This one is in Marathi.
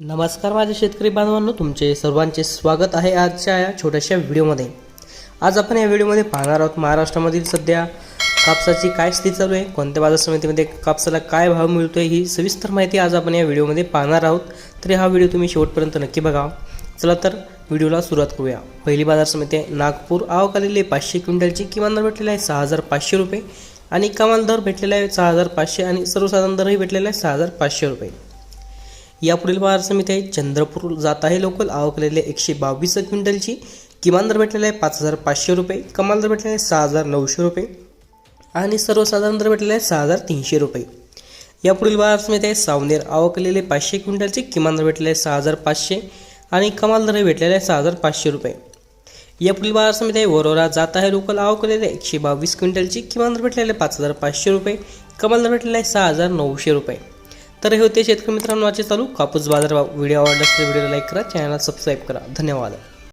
नमस्कार माझे शेतकरी बांधवांनो तुमचे सर्वांचे स्वागत आहे आजच्या या छोट्याशा व्हिडिओमध्ये. आज आपण या व्हिडिओमध्ये पाहणार आहोत महाराष्ट्रामधील सध्या कापसाची काय स्थिती चालू आहे कोणत्या बाजार समितीमध्ये कापसाला काय भाव मिळतो आहे ही सविस्तर माहिती आज आपण या व्हिडिओमध्ये पाहणार आहोत. तर हा व्हिडिओ तुम्ही शेवटपर्यंत नक्की बघा. चला तर व्हिडिओला सुरुवात करूया. पहिली बाजार समिती आहे नागपूर. आवक आलेली आहे पाचशे क्विंटलची किमान दर भेटलेला आहे सहा हजार पाचशे रुपये आणि कमाल दर भेटलेला आहे सहा हजार पाचशे आणि सर्वसाधारण दरही भेटलेला आहे सहा हजार पाचशे रुपये. यापुढील बाजार समिती आहे. चंद्रपूर जात आहे लोकल. आवकलेले एकशे बावीस क्विंटलची. किमान दर भेटलेला आहे पाच हजार पाचशे रुपये. कमाल दर भेटलेला आहे सहा हजार नऊशे रुपये. आणि सर्वसाधारण दर भेटलेला आहे सहा हजार तीनशे रुपये. यापुढील बाजार समिती आहे. सावनेर आवकलेले पाचशे क्विंटलची. किमान दर भेटलेले आहे सहा हजार पाचशे. आणि कमाल दर भेटलेला आहे सहा हजार पाचशे रुपये. यापुढील बाजार समिती आहे. वरोरा जात आहे लोकल. आवकलेले एकशे बावीस क्विंटलची. किमान दर भेटलेले आहे पाच हजार पाचशे रुपये. कमाल दर भेटलेला आहे सहा हजार नऊशे रुपये. तर हे होते शेतकरी मित्रांनो आजचे चालू कापूस बाजार भाव व्हिडिओ असेल व्हिडिओला लाईक करा चॅनलला सबस्क्राईब करा. धन्यवाद.